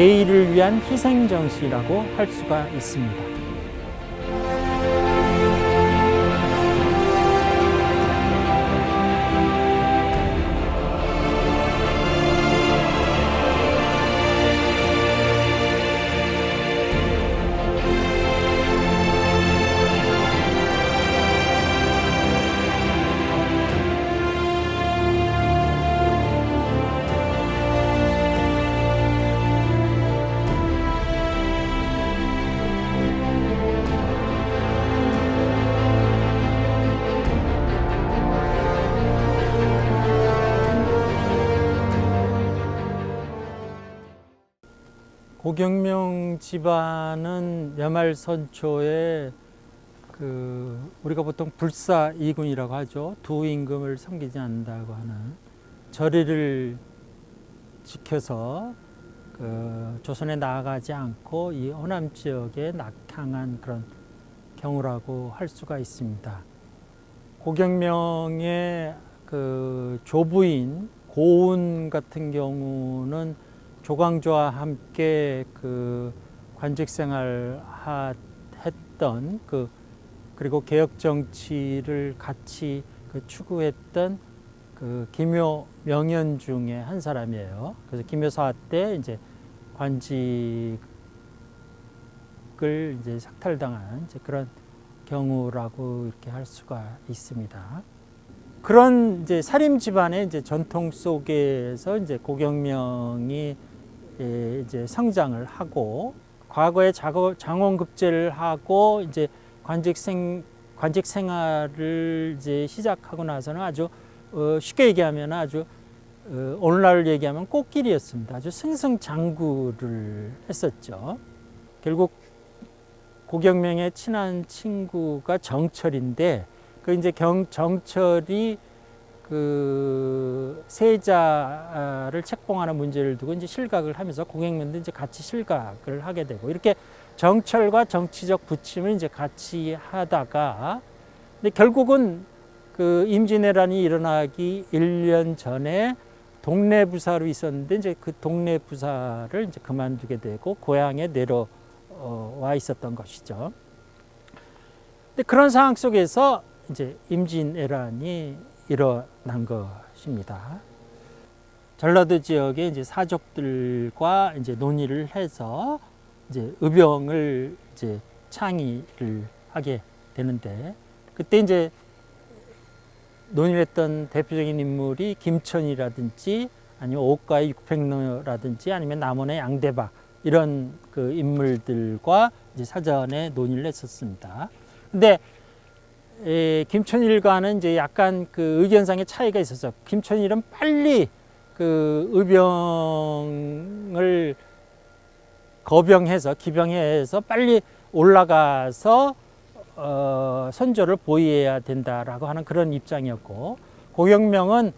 대의를 위한 희생 정신이라고 할 수가 있습니다. 고경명 집안은 야말선초에 그 우리가 보통 불사 이군이라고 하죠. 두 임금을 섬기지 않는다고 하는 절의를 지켜서 그 조선에 나아가지 않고 이 호남 지역에 낙향한 그런 경우라고 할 수가 있습니다. 고경명의 그 조부인 고운 같은 경우는 조광조와 함께 그 관직 생활 했던 그 그리고 개혁 정치를 같이 그 추구했던 그 김효 명연 중에 한 사람이에요. 그래서 김효사 때 이제 관직을 이제 삭탈당한 이제 그런 경우라고 이렇게 할 수가 있습니다. 그런 이제 살림 집안의 이제 전통 속에서 이제 고경명이 예, 이제 성장을 하고 과거에 자거, 장원 급제를 하고 이제 관직 생 관직 생활을 이제 시작하고 나서는 아주 어, 쉽게 얘기하면 아주 어, 오늘날 얘기하면 꽃길이었습니다. 아주 승승장구를 했었죠. 결국 고경명의 친한 친구가 정철인데 그 이제 경 정철이 그 세자를 책봉하는 문제를 두고 이제 실각을 하면서 고객면도 이제 같이 실각을 하게 되고 이렇게 정철과 정치적 부침을 이제 같이 하다가 근데 결국은 그 임진왜란이 일어나기 1년 전에 동네 부사로 있었는데 이제 그 동네 부사를 이제 그만두게 되고 고향에 내려와 있었던 것이죠. 근데 그런 상황 속에서 이제 임진왜란이 일어난 것입니다. 전라도 지역의 이제 사족들과 이제 논의를 해서 이제 의병을 이제 창의를 하게 되는데 그때 이제 논의를 했던 대표적인 인물이 김천이라든지 아니면 오가의 육팽로라든지 아니면 남원의 양대박 이런 그 인물들과 이제 사전에 논의를 했었습니다. 근데 에, 김천일과는 이제 약간 그 의견상의 차이가 있었어. 김천일은 빨리 그 의병을 거병해서 기병해서 빨리 올라가서 어, 선조를 보위해야 된다라고 하는 그런 입장이었고 고경명은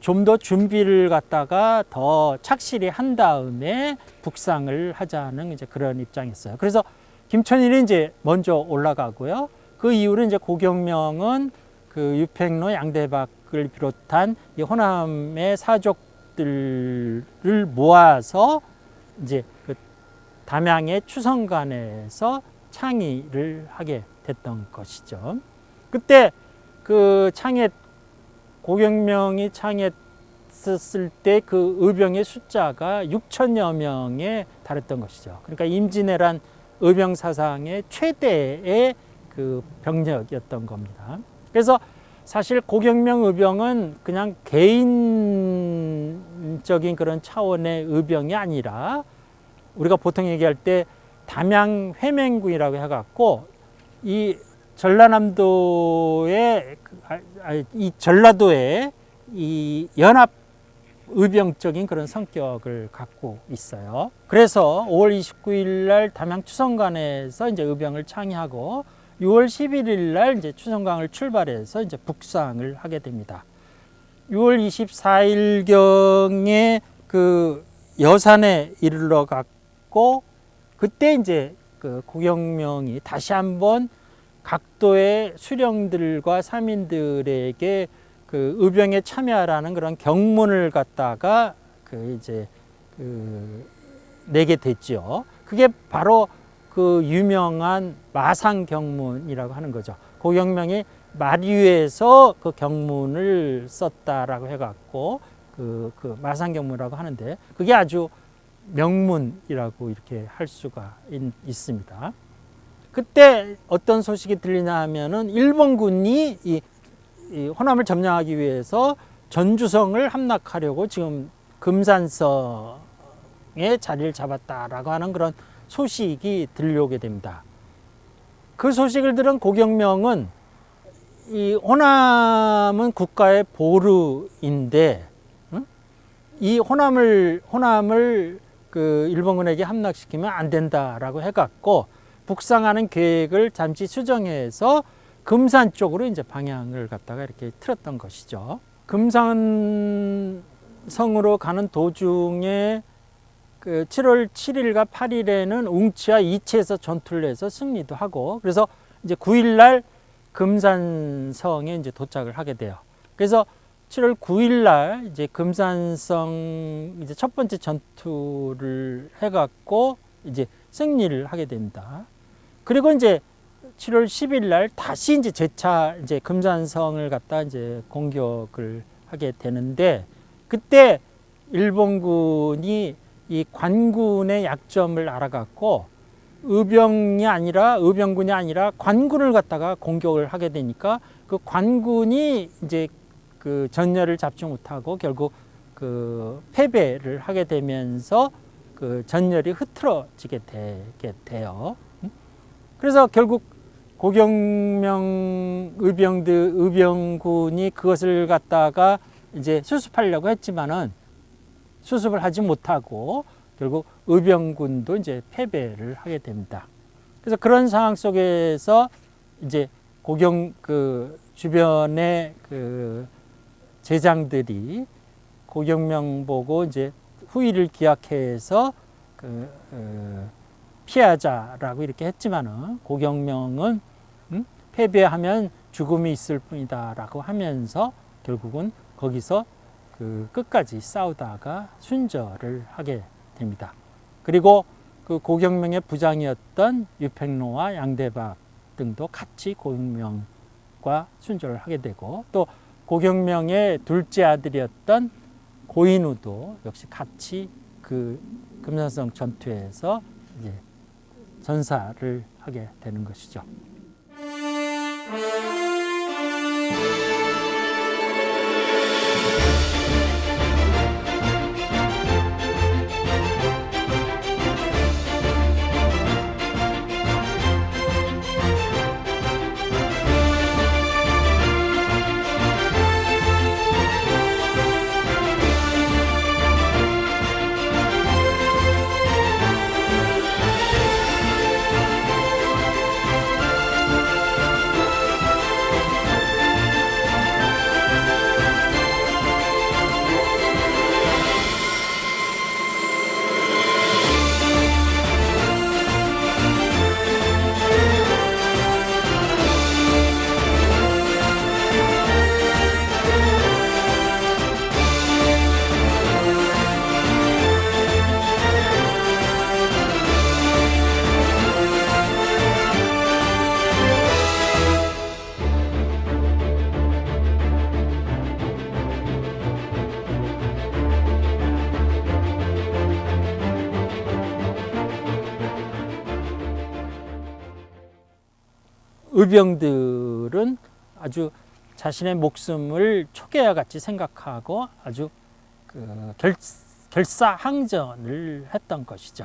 좀 더 준비를 갖다가 더 착실히 한 다음에 북상을 하자는 이제 그런 입장이었어요. 그래서 김천일이 이제 먼저 올라가고요. 그 이후로 이제 고경명은 그 유팽로 양대박을 비롯한 이 호남의 사족들을 모아서 이제 그 담양의 추성관에서 창의를 하게 됐던 것이죠. 그때 그 창의 고경명이 창했었을 때 그 의병의 숫자가 6천여 명에 달했던 것이죠. 그러니까 임진왜란 의병 사상의 최대의 그 병력이었던 겁니다. 그래서 사실 고경명 의병은 그냥 개인적인 그런 차원의 의병이 아니라 우리가 보통 얘기할 때 담양 회맹군이라고 해갖고 이 전라남도의 그, 아, 아, 이 전라도의 이 연합 의병적인 그런 성격을 갖고 있어요. 그래서 5월 29일 날 담양 추성관에서 이제 의병을 창의하고 6월 11일 날 이제 추성강을 출발해서 이제 북상을 하게 됩니다. 6월 24일 경에 그 여산에 이르러 갔고 그때 이제 그 고경명이 다시 한번 각도의 수령들과 사민들에게 그 의병에 참여하라는 그런 경문을 갖다가 그 이제 그 내게 됐죠. 그게 바로 그 유명한 마상 경문이라고 하는 거죠. 고경명이 마류에서 그 경문을 썼다라고 해갖고 그, 그 마상 경문이라고 하는데 그게 아주 명문이라고 이렇게 할 수가 있, 있습니다. 그때 어떤 소식이 들리냐 하면은 일본군이 이, 이 호남을 점령하기 위해서 전주성을 함락하려고 지금 금산성에 자리를 잡았다라고 하는 그런 소식이 들려오게 됩니다. 그 소식을 들은 고경명은 이 호남은 국가의 보루인데 응? 이 호남을 호남을 그 일본군에게 함락시키면 안 된다라고 해갖고 북상하는 계획을 잠시 수정해서 금산 쪽으로 이제 방향을 갖다가 이렇게 틀었던 것이죠. 금산성으로 가는 도중에 그 7월 7일과 8일에는 웅치와 이치에서 전투를 해서 승리도 하고 그래서 이제 9일 날 금산성에 이제 도착을 하게 돼요. 그래서 7월 9일 날 이제 금산성 이제 첫 번째 전투를 해 갖고 이제 승리를 하게 됩니다. 그리고 이제 7월 10일 날 다시 이제 재차 이제 금산성을 갖다 이제 공격을 하게 되는데 그때 일본군이 이 관군의 약점을 알아갖고 의병이 아니라 의병군이 아니라 관군을 갖다가 공격을 하게 되니까 그 관군이 이제 그 전열을 잡지 못하고 결국 그 패배를 하게 되면서 그 전열이 흐트러지게 되게 돼요. 그래서 결국 고경명 의병들 의병군이 그것을 갖다가 이제 수습하려고 했지만은 수습을 하지 못하고 결국 의병군도 이제 패배를 하게 됩니다. 그래서 그런 상황 속에서 이제 고경 그 주변의 그 제장들이 고경명 보고 이제 후위를 기약해서 그 어, 피하자라고 이렇게 했지만은 고경명은 음? 패배하면 죽음이 있을 뿐이다라고 하면서 결국은 거기서 그 끝까지 싸우다가 순절을 하게 됩니다. 그리고 그 고경명의 부장이었던 유팽로와 양대박 등도 같이 고경명과 순절을 하게 되고 또 고경명의 둘째 아들이었던 고인우도 역시 같이 그 금산성 전투에서 전사를 하게 되는 것이죠. 의병들은 아주 자신의 목숨을 초계와 같이 생각하고 아주 그 결, 결사항전을 했던 것이죠.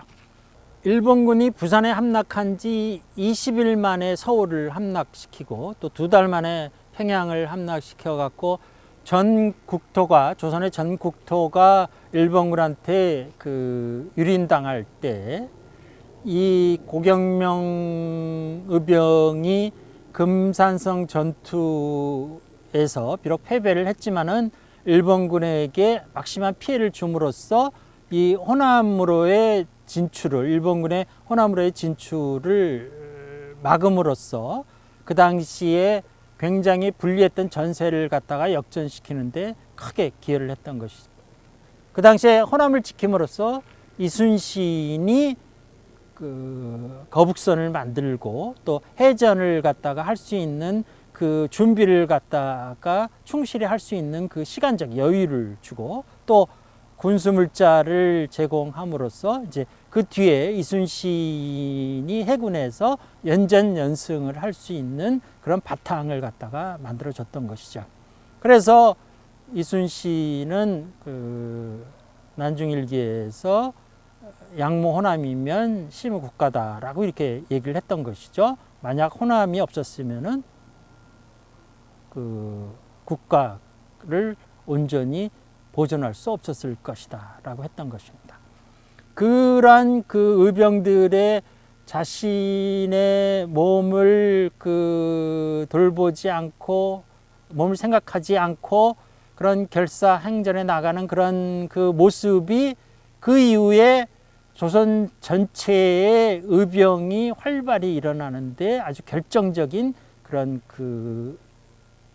일본군이 부산에 함락한 지 20일 만에 서울을 함락시키고 또 두 달 만에 평양을 함락시켜 갖고 전 국토가 조선의 전 국토가 일본군한테 그 유린당할 때 이 고경명 의병이 금산성 전투에서 비록 패배를 했지만은 일본군에게 막심한 피해를 줌으로써 이 호남으로의 진출을 일본군의 호남으로의 진출을 막음으로써 그 당시에 굉장히 불리했던 전세를 갖다가 역전시키는데 크게 기여를 했던 것이죠. 그 당시에 호남을 지킴으로써 이순신이 그 거북선을 만들고 또 해전을 갖다가 할 수 있는 그 준비를 갖다가 충실히 할 수 있는 그 시간적 여유를 주고 또 군수물자를 제공함으로써 이제 그 뒤에 이순신이 해군에서 연전 연승을 할 수 있는 그런 바탕을 갖다가 만들어 줬던 것이죠. 그래서 이순신은 그 난중일기에서 양모 호남이면 심의 국가다라고 이렇게 얘기를 했던 것이죠. 만약 호남이 없었으면은 그 국가를 온전히 보존할 수 없었을 것이다라고 했던 것입니다. 그러한 그 의병들의 자신의 몸을 그 돌보지 않고 몸을 생각하지 않고 그런 결사 행전에 나가는 그런 그 모습이 그 이후에 조선 전체의 의병이 활발히 일어나는데 아주 결정적인 그런 그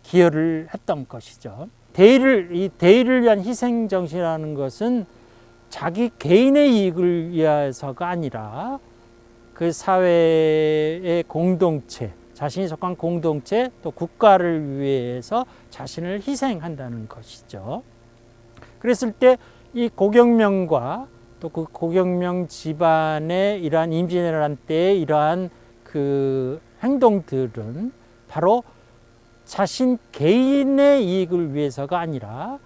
기여를 했던 것이죠. 대의를 이 대의를 위한 희생 정신이라는 것은 자기 개인의 이익을 위해서가 아니라 그 사회의 공동체, 자신이 속한 공동체 또 국가를 위해서 자신을 희생한다는 것이죠. 그랬을 때 이 고경명과 또 그 고경명 집안의 이러한 임진왜란 때의 이러한 그 행동들은 바로 자신 개인의 이익을 위해서가 아니라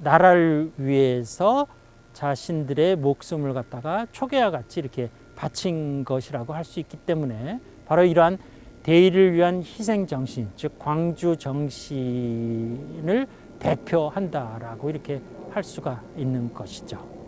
나라를 위해서 자신들의 목숨을 갖다가 초계와 같이 이렇게 바친 것이라고 할 수 있기 때문에 바로 이러한 대의를 위한 희생 정신, 즉 광주 정신을 대표한다라고 이렇게 할 수가 있는 것이죠.